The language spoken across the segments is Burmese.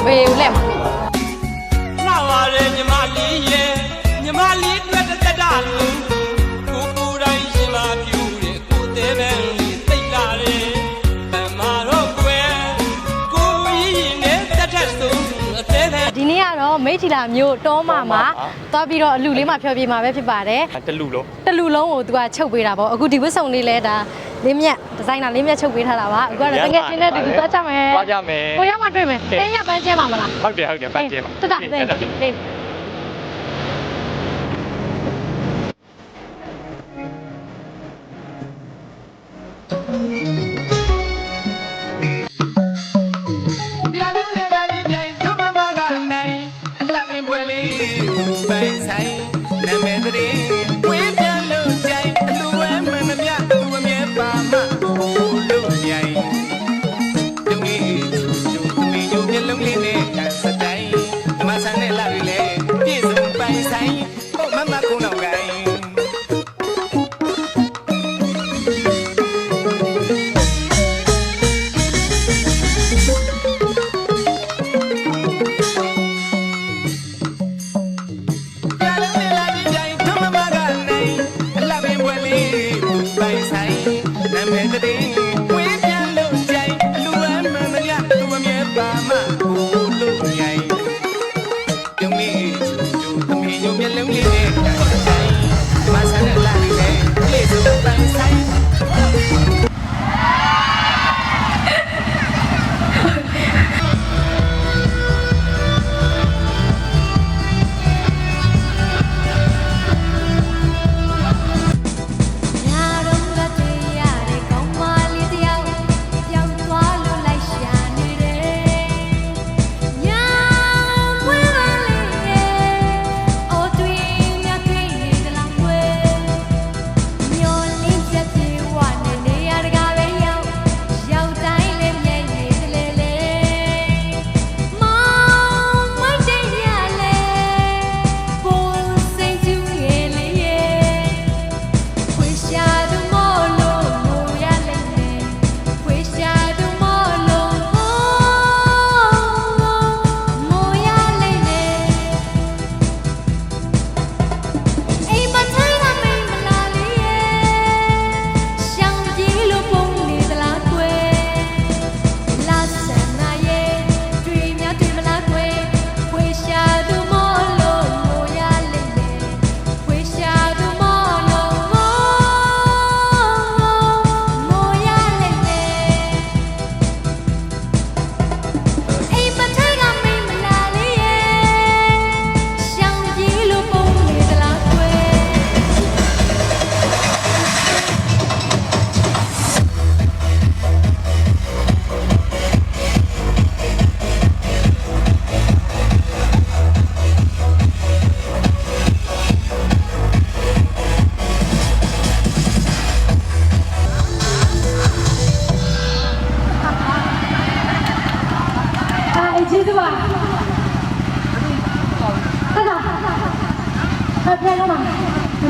တော့ဘေးကိုလက်မှာလှပါရဲ့ညီမလေးရဲ့ညီမလေးအတွက်တတတာလို့ကိုကိုယ်တိုင်းရှင်မာပြူတဲ့ကိုသေးပဲလေးသိလာတယ်ဗမာတော့ကွယ်ကိုကြီးနဲ့တတ်တဲ့ဆုံးအသေးပဲဒီနေ့ကတော့မိထီလာမျိုးတောမှာမှာသွားပြီးတော့အလူလေးမှာဖျော်ပြမှာပဲဖြစ်ပါတယ်တလူလုံးတလူလုံးကိုသူကချုပ်ပေးတာပေါ့အခုဒီဝတ်စုံလေးလဲဒါ လေးမြတ်ဒီဇိုင်နာလေးမြတ်ချုပ်ပေးထားတာပါအခုကတော့တကယ်ချင်းတဲ့တူတူသွားကြမယ်သွားကြမယ်ကိုရောက်မှတွေ့မယ်တင်းရပန်းကျဲပါမလားဟုတ်တယ်ဟုတ်တယ်ပတ်ကျဲပါတတသိသိပြာ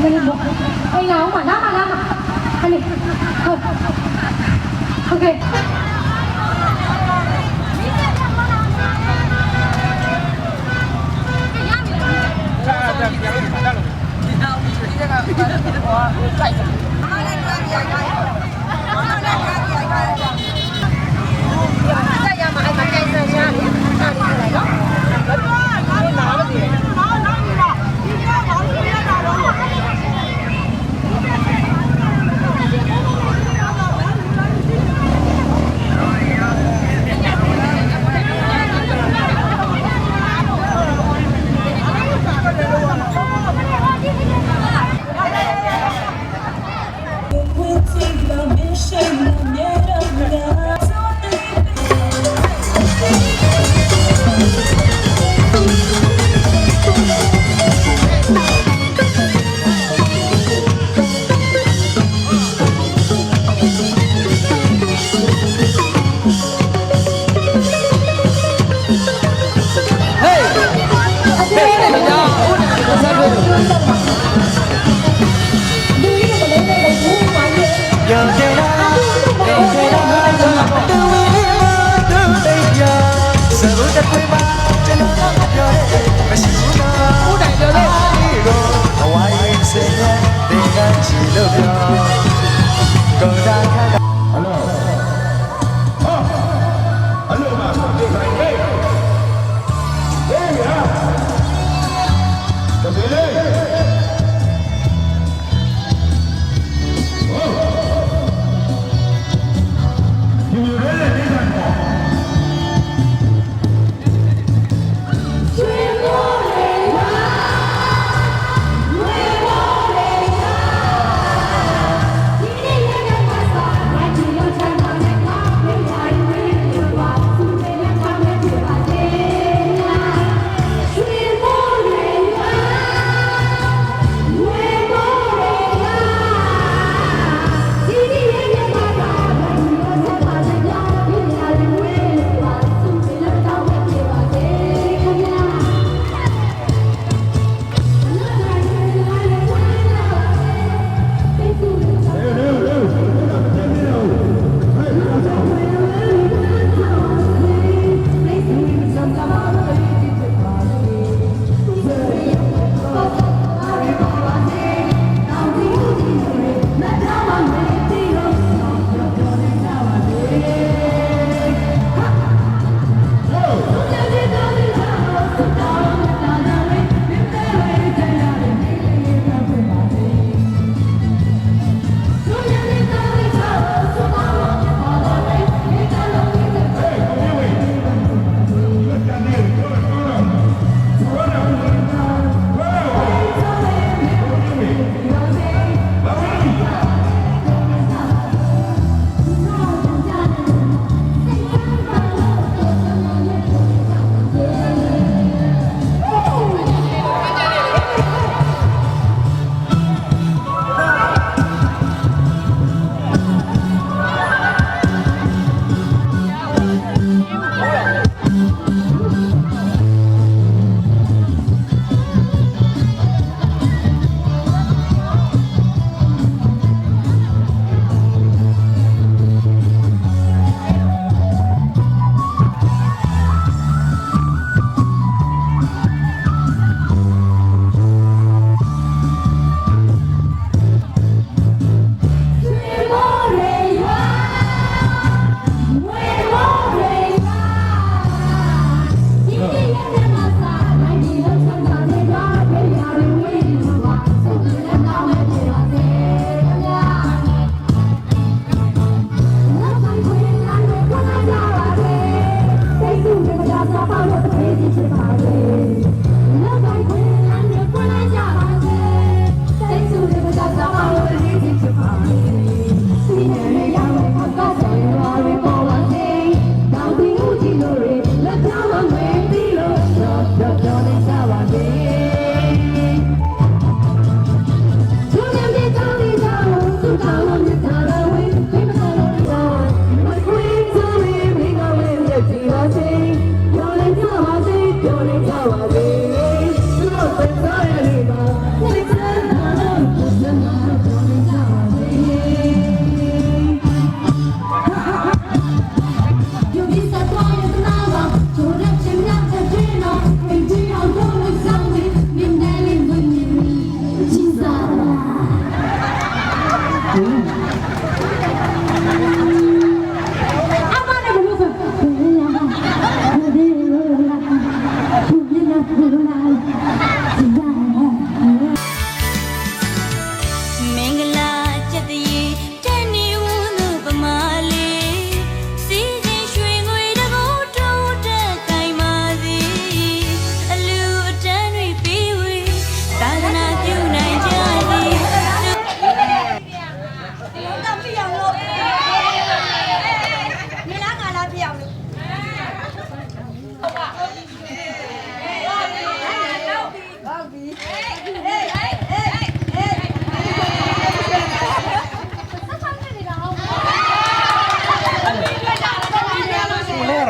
မမလေးဘောအိမ်လာအောင်မလာမလာမဟနိဟုတ်โอเค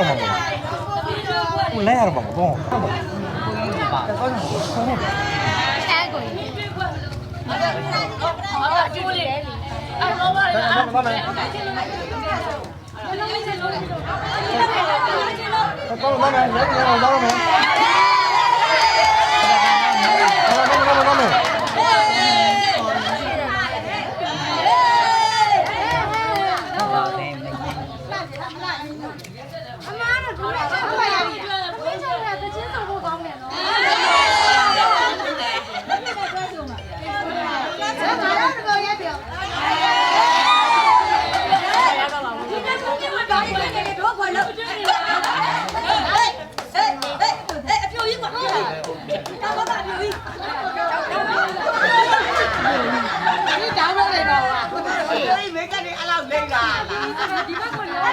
我来啊！我来。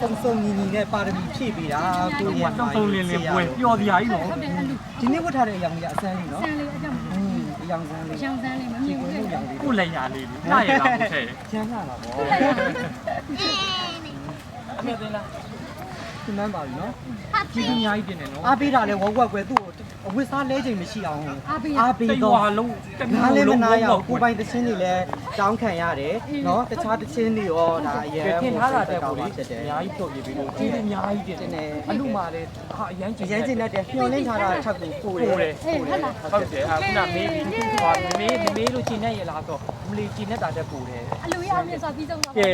စုံတော့စုံညီညီနဲ့ပါရမီဖြည့်ပေးတာကိုဟိုကတုံးတုံးလင်းလင်းပွဲပျော်စရာကြီးနော်ဟုတ်တယ်အလူဒီနေ့ဝတ်ထားတဲ့အယောင်ကြီးအဆန်းလေးနော်ဆန်လေးအကြောင်းอืมအယောင်ဆန်းလေးရောင်စမ်းလေးမမြင်ဘူးလေအယောင်လေးကိုလည်းရလေးလေနှာရတာကိုထဲချမ်းသာတာပေါ့အမေသိလားဒီမှန်ပါပြီနော်ကြီးကြီးအများကြီးတင်တယ်နော်အားပေးတာလဲဝက်ဝက်ကွယ်သူ့ကို အဝတ်စားလဲချိန်မရှိအောင်အားပေးရ အားပေးတိတ်တော့ဝါလုံးတနားလည်းမနာရအောင်ကိုကိုပိုင်တချင်းတွေလည်းတောင်းခံရတယ်နော်တခြားတချင်းတွေရောဒါအရင်ထင်ထားတာတက်ကိုလေဖြစ်တယ်အများကြီးတော့ပြပြီးလို့ကြီးကြီးအများကြီးတင်တယ်အလူမာလည်းဟာအရင်ကျအရင်ချင်းနဲ့မျောလင်းထားတာထပ်ကိုပို့ပို့တတယ်ယ်အေးဟုတ်လားဟုတ်တယ်အခုနမေးပြီးဟာမေးမေးလို့ကျင်နေရလားဆိုမလီကျင်နေတာတက်ပို့တယ်အလူရအောင်မြင်စွာပြီးဆုံးတော့ကဲ